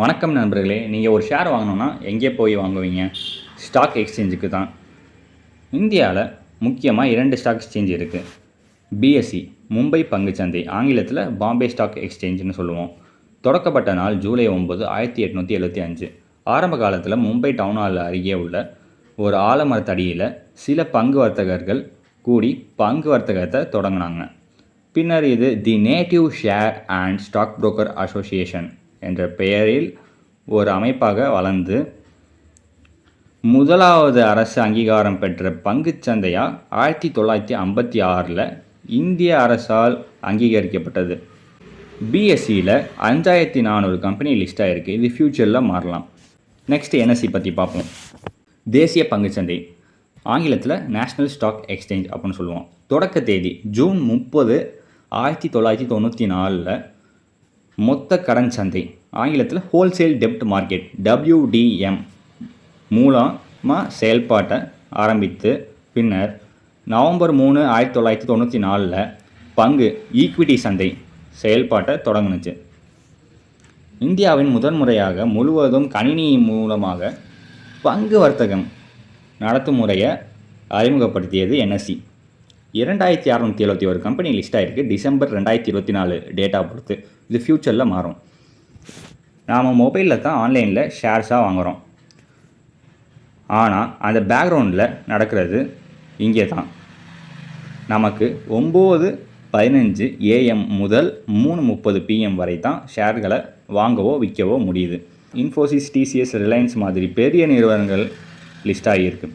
வணக்கம் நண்பர்களே நீங்கள் ஒரு ஷேர் வாங்கணுன்னா எங்கே போய் வாங்குவீங்க? ஸ்டாக் எக்ஸ்சேஞ்சுக்கு தான். இந்தியாவில் முக்கியமாக இரண்டு ஸ்டாக் எக்ஸ்சேஞ்ச் இருக்குது பிஎஸ்சி மும்பை பங்குச்சந்தை ஆங்கிலத்தில் பாம்பே ஸ்டாக் எக்ஸ்சேஞ்சுன்னு சொல்லுவோம். தொடக்கப்பட்ட நாள் ஜூலை ஒம்பது ஆயிரத்தி எட்நூற்றி எழுபத்தி அஞ்சு. ஆரம்ப காலத்தில் மும்பை டவுன் ஹால் அருகே உள்ள ஒரு ஆலமரத்தடியில் சில பங்கு வர்த்தகர்கள் கூடி பங்கு வர்த்தகத்தை தொடங்கினாங்க. பின்னர் இது the native share and stock broker association என்ற பெயரில் ஒரு அமைப்பாக வளர்ந்து முதலாவது அரசு அங்கீகாரம் பெற்ற பங்குச்சந்தையாக ஆயிரத்தி தொள்ளாயிரத்தி ஐம்பத்தி ஆறில் இந்திய அரசால் அங்கீகரிக்கப்பட்டது. பிஎஸ்சியில் அஞ்சாயிரத்தி நானூறு கம்பெனி லிஸ்ட் ஆகிருக்கு இது ஃப்யூச்சரில் மாறலாம். நெக்ஸ்ட் என்எஸ்சி பற்றி பார்ப்போம் தேசிய பங்குச்சந்தை ஆங்கிலத்தில் நேஷ்னல் ஸ்டாக் எக்ஸ்சேஞ்ச் அப்படின்னு சொல்லுவோம். தொடக்க தேதி ஜூன் முப்பது ஆயிரத்தி தொள்ளாயிரத்தி தொண்ணூற்றி நாலில் மொத்த கடன் சந்தை. ஆங்கிலத்தில் ஹோல்சேல் டெப்ட் மார்க்கெட் டபிள்யூடிஎம் மூலமாக செயல்பாட்டை ஆரம்பித்து பின்னர் நவம்பர் மூணு ஆயிரத்தி தொள்ளாயிரத்தி தொண்ணூற்றி நாலில் பங்கு ஈக்விட்டி சந்தை செயல்பாட்டை தொடங்குனுச்சு. இந்தியாவின் முதன்முறையாக முழுவதும் கணினி மூலமாக பங்கு வர்த்தகம் நடத்தும் முறையை அறிமுகப்படுத்தியது என்எஸ்சி இரண்டாயிரத்தி அறநூற்றி எழுபத்தி ஒரு கம்பெனி லிஸ்ட் ஆகிருக்கு டிசம்பர் ரெண்டாயிரத்தி இருபத்தி நாலு டேட்டா பொறுத்து இது ஃப்யூச்சரில் மாறும். நாம் மொபைலில் தான் ஆன்லைனில் ஷேர்ஸாக வாங்குகிறோம் ஆனால் அந்த பேக்ரவுண்டில் நடக்கிறது இங்கே தான். நமக்கு ஒம்பது பதினஞ்சு ஏஎம் முதல் மூணு முப்பது பிஎம் வரை தான் ஷேர்களை வாங்கவோ விற்கவோ முடியுது. இன்ஃபோசிஸ் டிசிஎஸ் ரிலையன்ஸ் மாதிரி பெரிய நிறுவனங்கள் லிஸ்ட் ஆகியிருக்கு.